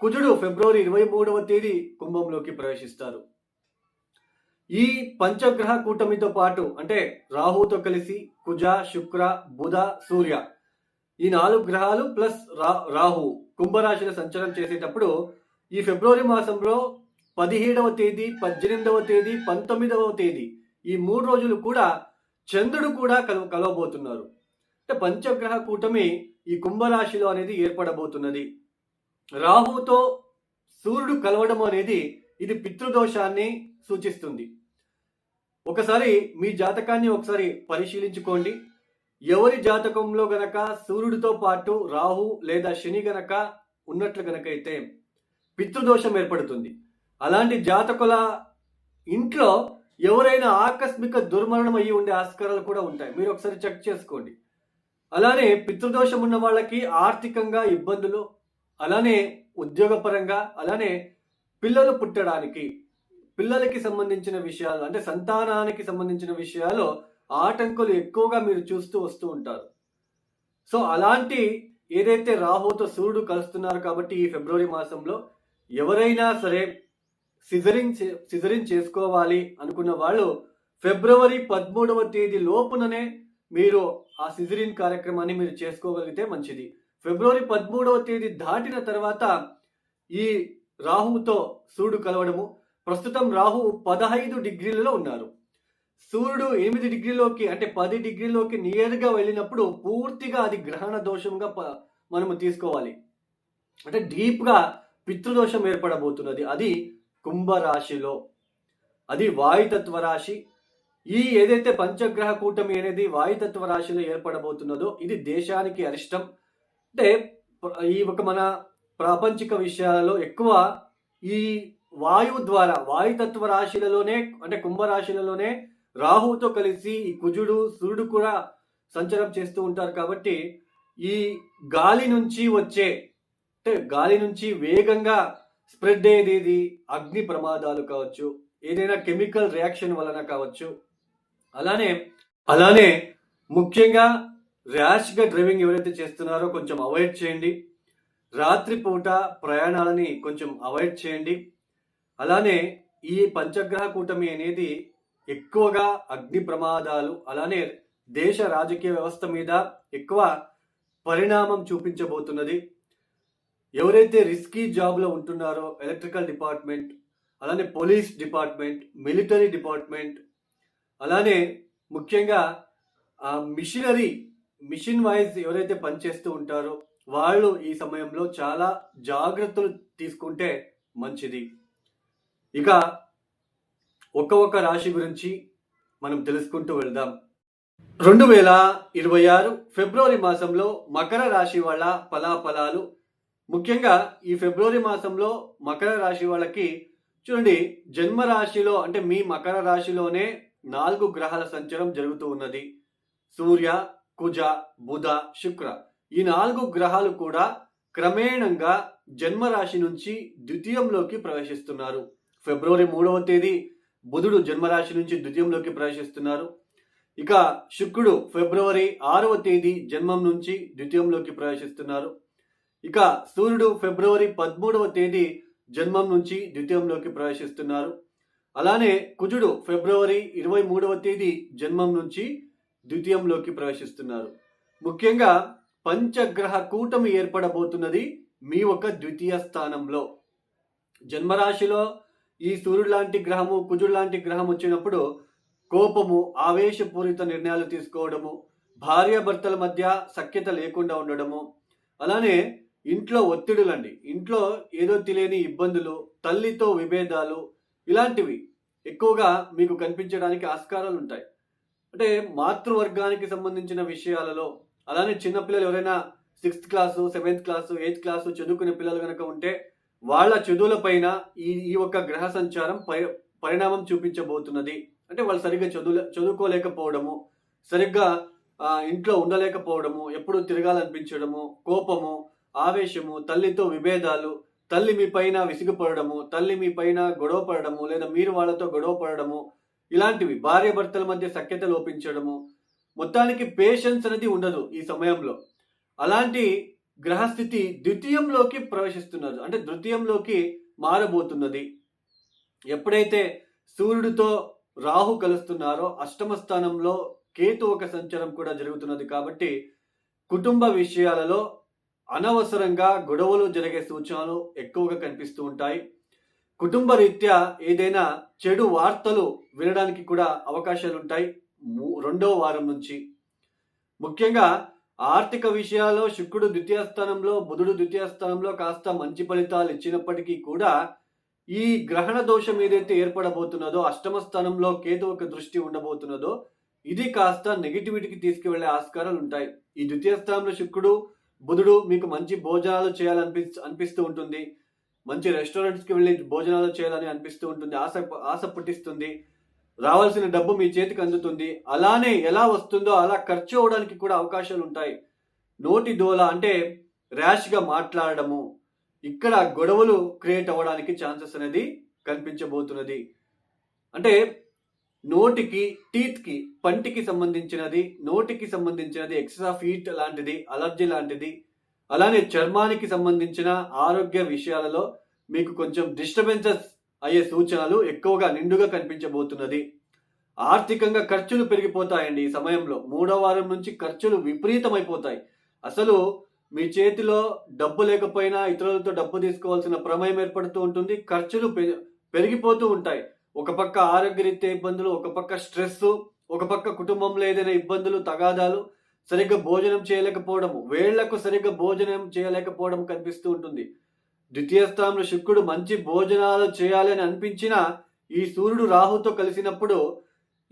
కుజుడు ఫిబ్రవరి ఇరవై మూడవ తేదీ కుంభంలోకి ప్రవేశిస్తారు. ఈ పంచగ్రహ కూటమితో పాటు అంటే రాహుతో కలిసి కుజ శుక్ర బుధ సూర్య ఈ నాలుగు గ్రహాలు ప్లస్ రా రాహు కుంభరాశిలో సంచారం చేసేటప్పుడు ఈ ఫిబ్రవరి మాసంలో పదిహేడవ తేదీ పద్దెనిమిదవ తేదీ పంతొమ్మిదవ తేదీ ఈ మూడు రోజులు కూడా చంద్రుడు కూడా కలవ కలవబోతున్నారు. అంటే పంచగ్రహ కూటమి ఈ కుంభరాశిలో అనేది ఏర్పడబోతున్నది. రాహుతో సూర్యుడు కలవడం అనేది ఇది పితృదోషాన్ని సూచిస్తుంది. ఒకసారి మీ జాతకాన్ని ఒకసారి పరిశీలించుకోండి. ఎవరి జాతకంలో గనక సూర్యుడితో పాటు రాహు లేదా శని గనక ఉన్నట్లు గనకైతే పితృదోషం ఏర్పడుతుంది. అలాంటి జాతకుల ఇంట్లో ఎవరైనా ఆకస్మిక దుర్మరణం అయ్యి ఉండే ఆస్కారాలు కూడా ఉంటాయి. మీరు ఒకసారి చెక్ చేసుకోండి. అలానే పితృదోషం ఉన్న వాళ్ళకి ఆర్థికంగా ఇబ్బందులు అలానే ఉద్యోగపరంగా అలానే పిల్లలు పుట్టడానికి పిల్లలకి సంబంధించిన విషయాలు అంటే సంతానానికి సంబంధించిన విషయాలు ఆటంకులు ఎక్కువగా మీరు చూస్తూ వస్తూ ఉంటారు. సో అలాంటి ఏదైతే రాహుతో సూర్యుడు కలుస్తున్నారు కాబట్టి ఈ ఫిబ్రవరి మాసంలో ఎవరైనా సరే సిజరింగ్ సిజరింగ్ చేసుకోవాలి అనుకున్న వాళ్ళు ఫిబ్రవరి పదమూడవ తేదీ లోపుననే మీరు ఆ సిజరిన్ కార్యక్రమాన్ని మీరు చేసుకోగలిగితే మంచిది. ఫిబ్రవరి పదమూడవ తేదీ దాటిన తర్వాత ఈ రాహువుతో సూర్యుడు కలవడము. ప్రస్తుతం రాహు పదహైదు డిగ్రీలలో ఉన్నారు. సూర్యుడు ఎనిమిది డిగ్రీలోకి అంటే పది డిగ్రీలోకి నియర్గా వెళ్ళినప్పుడు పూర్తిగా అది గ్రహణ దోషంగా ప- మనము తీసుకోవాలి. అంటే డీప్గా పితృదోషం ఏర్పడబోతున్నది. అది కుంభరాశిలో. అది వాయుతత్వ రాశి. ఈ ఏదైతే పంచగ్రహ కూటమి అనేది వాయుతత్వ రాశిలో ఏర్పడబోతున్నదో ఇది దేశానికి అరిష్టం. అంటే ఈ ఒక మన ప్రాపంచిక విషయాలలో ఎక్కువ ఈ వాయువు ద్వారా వాయుతత్వ రాశిలలోనే అంటే కుంభరాశిలలోనే రాహుతో కలిసి ఈ కుజుడు సూర్యుడు కూడా సంచారం చేస్తూ ఉంటారు కాబట్టి ఈ గాలి నుంచి వచ్చే అంటే గాలి నుంచి వేగంగా స్ప్రెడ్ అయ్యేది ఏది అగ్ని ప్రమాదాలు కావచ్చు ఏదైనా కెమికల్ రియాక్షన్ వలన కావచ్చు. అలానే అలానే ముఖ్యంగా ర్యాష్గా డ్రైవింగ్ ఎవరైతే చేస్తున్నారో కొంచెం అవాయిడ్ చేయండి. రాత్రిపూట ప్రయాణాలని కొంచెం అవాయిడ్ చేయండి. అలానే ఈ పంచగ్రహ కూటమి అనేది ఎక్కువగా అగ్ని ప్రమాదాలు అలానే దేశ రాజకీయ వ్యవస్థ మీద ఎక్కువ పరిణామం చూపించబోతున్నది. ఎవరైతే రిస్కీ జాబ్లో ఉంటున్నారో ఎలక్ట్రికల్ డిపార్ట్మెంట్ అలానే పోలీస్ డిపార్ట్మెంట్ మిలిటరీ డిపార్ట్మెంట్ అలానే ముఖ్యంగా ఆ మిషనరీ మిషన్ వైజ్ ఎవరైతే పనిచేస్తూ ఉంటారో వాళ్ళు ఈ సమయంలో చాలా జాగ్రత్తలు తీసుకుంటే మంచిది. ఇక ఒక్క ఒక్క రాశి గురించి మనం తెలుసుకుంటూ వెళ్దాం. రెండు వేల ఇరవై ఆరు ఫిబ్రవరి మాసంలో మకర రాశి వాళ్ళ ఫలాఫలాలు. ముఖ్యంగా ఈ ఫిబ్రవరి మాసంలో మకర రాశి వాళ్ళకి చూడండి జన్మ రాశిలో అంటే మీ మకర రాశిలోనే నాలుగు గ్రహాల సంచారం జరుగుతూ ఉన్నది. సూర్య కుజ బుధ శుక్ర ఈ నాలుగు గ్రహాలు కూడా క్రమేణంగా జన్మరాశి నుంచి ద్వితీయంలోకి ప్రవేశిస్తున్నారు. ఫిబ్రవరి మూడవ తేదీ బుధుడు జన్మరాశి నుంచి ద్వితీయంలోకి ప్రవేశిస్తున్నారు. ఇక శుక్రుడు ఫిబ్రవరి ఆరవ తేదీ జన్మం నుంచి ద్వితీయంలోకి ప్రవేశిస్తున్నారు. ఇక సూర్యుడు ఫిబ్రవరి పదమూడవ తేదీ జన్మం నుంచి ద్వితీయంలోకి ప్రవేశిస్తున్నారు. అలానే కుజుడు ఫిబ్రవరి ఇరవై మూడవ తేదీ జన్మం నుంచి ద్వితీయంలోకి ప్రవేశిస్తున్నారు. ముఖ్యంగా పంచగ్రహ కూటమి ఏర్పడబోతున్నది మీ ఒక ద్వితీయ స్థానంలో. జన్మరాశిలో ఈ సూర్యుడు లాంటి గ్రహము కుజుడు లాంటి గ్రహం వచ్చినప్పుడు కోపము ఆవేశపూరిత నిర్ణయాలు తీసుకోవడము భార్యాభర్తల మధ్య సఖ్యత లేకుండా ఉండడము అలానే ఇంట్లో ఒత్తిడులండి. ఇంట్లో ఏదో తెలియని ఇబ్బందులు తల్లితో విభేదాలు ఇలాంటివి ఎక్కువగా మీకు కనిపించడానికి ఆస్కారాలు ఉంటాయి అంటే మాతృవర్గానికి సంబంధించిన విషయాలలో అలానే చిన్నపిల్లలు ఎవరైనా sixth class seventh class eighth class చదువుకునే పిల్లలు కనుక ఉంటే వాళ్ళ చదువుల పైన ఈ ఈ ఒక్క గ్రహ సంచారం పరి పరిణామం చూపించబోతున్నది. అంటే వాళ్ళు సరిగ్గా చదువు చదువుకోలేకపోవడము సరిగ్గా ఇంట్లో ఉండలేకపోవడము ఎప్పుడు తిరగాలనిపించడము కోపము ఆవేశము తల్లితో విభేదాలు తల్లి మీ పైన విసిగిపడము తల్లి మీ పైన గొడవ పడడము లేదా మీరు వాళ్ళతో గొడవ పడడము ఇలాంటివి భార్య భర్తల మధ్య సఖ్యత లోపించడము మొత్తానికి పేషెన్స్ అనేది ఉండదు ఈ సమయంలో. అలాంటి గ్రహస్థితి ద్వితీయంలోకి ప్రవేశిస్తున్నారు అంటే ద్వితీయంలోకి మారబోతున్నది. ఎప్పుడైతే సూర్యుడితో రాహు కలుస్తున్నారో అష్టమ స్థానంలో కేతు ఒక సంచారం కూడా జరుగుతున్నది కాబట్టి కుటుంబ విషయాలలో అనవసరంగా గొడవలు జరిగే సూచనలు ఎక్కువగా కనిపిస్తూ ఉంటాయి. కుటుంబ రీత్యా ఏదైనా చెడు వార్తలు వినడానికి కూడా అవకాశాలు ఉంటాయి మూ- రెండవ వారం నుంచి. ముఖ్యంగా ఆర్థిక విషయాల్లో శుక్రుడు ద్వితీయ స్థానంలో బుధుడు ద్వితీయ స్థానంలో కాస్త మంచి ఫలితాలు ఇచ్చినప్పటికీ కూడా ఈ గ్రహణ దోషం ఏదైతే ఏర్పడబోతున్నదో అష్టమ స్థానంలో కేతు ఒక దృష్టి ఉండబోతున్నదో ఇది కాస్త నెగిటివిటీకి తీసుకువెళ్ళే ఆస్కారాలు ఉంటాయి ఈ ద్వితీయ స్థానంలో శుక్రుడు బుధుడు మీకు మంచి భోజనాలు చేయాలనిపి అనిపిస్తూ ఉంటుంది. మంచి రెస్టారెంట్స్కి వెళ్ళి భోజనాలు చేయాలని అనిపిస్తూ ఉంటుంది. ఆశ ఆశ పుట్టిస్తుంది. రావాల్సిన డబ్బు మీ చేతికి అందుతుంది. అలానే ఎలా వస్తుందో అలా ఖర్చు అవడానికి కూడా అవకాశాలు ఉంటాయి. నోటి దోల అంటే ర్యాష్గా మాట్లాడడము. ఇక్కడ గొడవలు క్రియేట్ అవ్వడానికి ఛాన్సెస్ అనేది కనిపించబోతున్నది. అంటే నోటికి టీత్కి పంటికి సంబంధించినది నోటికి సంబంధించినది ఎక్స్ట్రా ఫీట్ లాంటిది అలర్జీ లాంటిది అలానే చర్మానికి సంబంధించిన ఆరోగ్య విషయాలలో మీకు కొంచెం డిస్టర్బెన్సెస్ అయ్యే సూచనలు ఎక్కువగా నిండుగా కనిపించబోతున్నది. ఆర్థికంగా ఖర్చులు పెరిగిపోతాయండి ఈ సమయంలో. మూడో వారం నుంచి ఖర్చులు విపరీతమైపోతాయి. అసలు మీ చేతిలో డబ్బు లేకపోయినా ఇతరులతో డబ్బు తీసుకోవాల్సిన ప్రమేయం ఏర్పడుతూ ఉంటుంది. ఖర్చులు పె- పెరిగిపోతూ ఉంటాయి. ఒక పక్క ఆరోగ్యరీత్యా ఇబ్బందులు ఒక పక్క స్ట్రెస్ ఒక పక్క కుటుంబంలో ఏదైనా ఇబ్బందులు తగాదాలు సరిగ్గా భోజనం చేయలేకపోవడము వేళ్ళకు సరిగ్గా భోజనం చేయలేకపోవడం కనిపిస్తూ ఉంటుంది. ద్వితీయ స్థానంలో శుక్రుడు మంచి భోజనాలు చేయాలి అని అనిపించినా ఈ సూర్యుడు రాహుతో కలిసినప్పుడు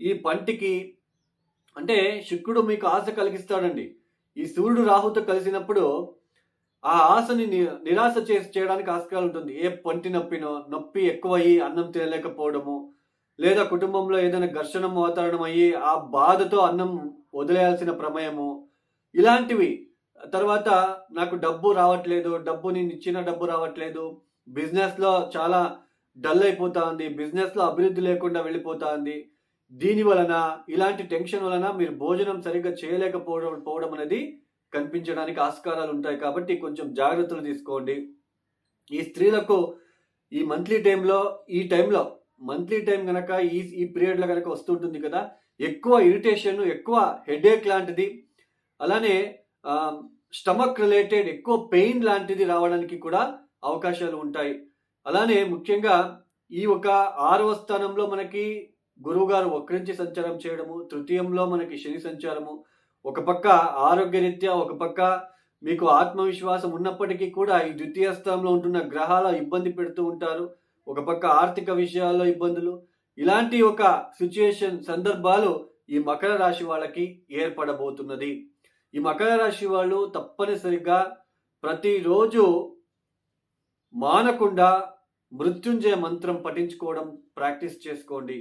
ఈ పంటికి అంటే శుక్రుడు మీకు ఆశ కలిగిస్తాడండి. ఈ సూర్యుడు రాహుతో కలిసినప్పుడు ఆ ఆశని నిరాశ చేసి చేయడానికి ఆస్కారం ఉంటుంది. ఏ పంటి నొప్పినో నొప్పి ఎక్కువయ్యి అన్నం తినలేకపోవడము లేదా కుటుంబంలో ఏదైనా ఘర్షణ వాతావరణం అయ్యి ఆ బాధతో అన్నం వదిలేయాల్సిన ప్రమేయము. ఇలాంటివి. తర్వాత నాకు డబ్బు రావట్లేదు డబ్బు నేను ఇచ్చిన డబ్బు రావట్లేదు. బిజినెస్లో చాలా డల్ అయిపోతా ఉంది బిజినెస్లో అభివృద్ధి లేకుండా వెళ్ళిపోతా ఉంది. దీని వలన ఇలాంటి టెన్షన్ వలన మీరు భోజనం సరిగ్గా చేయలేకపోవడం పోవడం అనేది కనిపించడానికి ఆస్కారాలు ఉంటాయి కాబట్టి కొంచెం జాగ్రత్తలు తీసుకోండి. ఈ స్త్రీలకు ఈ మంత్లీ టైంలో ఈ టైంలో మంత్లీ టైం కనుక ఈ ఈ పీరియడ్లో కనుక వస్తుంటుంది కదా ఎక్కువ ఇరిటేషన్ ఎక్కువ హెడేక్ లాంటిది అలానే స్టమక్ రిలేటెడ్ ఎక్కువ పెయిన్ లాంటిది రావడానికి కూడా అవకాశాలు ఉంటాయి. అలానే ముఖ్యంగా ఈ ఒక ఆరవ స్థానంలో మనకి గురువుగారు వక్రించి సంచారం చేయడము తృతీయంలో మనకి శని సంచారము ఒక పక్క ఆరోగ్యరీత్యా ఒక పక్క మీకు ఆత్మవిశ్వాసం ఉన్నప్పటికీ కూడా ఈ ద్వితీయ స్థానంలో ఉంటున్న గ్రహాల ఇబ్బంది పెడుతూ ఉంటారు. ఒక పక్క ఆర్థిక విషయాల్లో ఇబ్బందులు ఇలాంటి ఒక సిచ్యుయేషన్ సందర్భాలు ఈ మకర రాశి వాళ్ళకి ఏర్పడబోతున్నది. ఈ మకర రాశి వాళ్ళు తప్పనిసరిగా ప్రతిరోజు మానకుండా మృత్యుంజయ మంత్రం పఠించుకోవడం ప్రాక్టీస్ చేసుకోండి.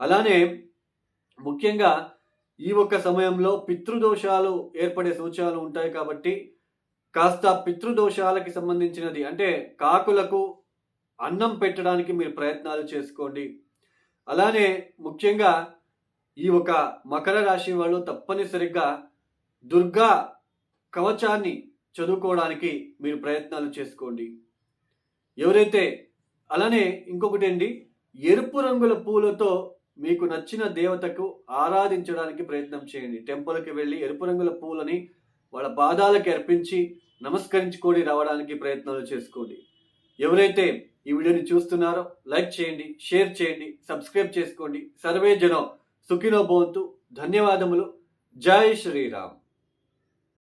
అలానే ముఖ్యంగా ఈ ఒక్క సమయంలో పితృదోషాలు ఏర్పడే సూచనలు ఉంటాయి కాబట్టి కాస్త పితృదోషాలకి సంబంధించినది అంటే కాకులకు అన్నం పెట్టడానికి మీరు ప్రయత్నాలు చేసుకోండి. అలానే ముఖ్యంగా ఈ ఒక మకర రాశి వాళ్ళు తప్పనిసరిగా దుర్గా కవచాన్ని చదువుకోవడానికి మీరు ప్రయత్నాలు చేసుకోండి. ఎవరైతే అలానే ఇంకొకటి అండి ఎరుపు రంగుల పూలతో మీకు నచ్చిన దేవతకు ఆరాధించడానికి ప్రయత్నం చేయండి. టెంపుల్కి వెళ్ళి ఎరుపు రంగుల పూలని వాళ్ళ పాదాలకి అర్పించి నమస్కరించుకొని రావడానికి ప్రయత్నాలు చేసుకోండి. ఎవరైతే ఈ వీడియోని చూస్తున్నారో లైక్ చేయండి షేర్ చేయండి సబ్స్క్రైబ్ చేసుకోండి. సర్వే జనం సుఖినో భవంతు. ధన్యవాదములు. జై శ్రీరామ్.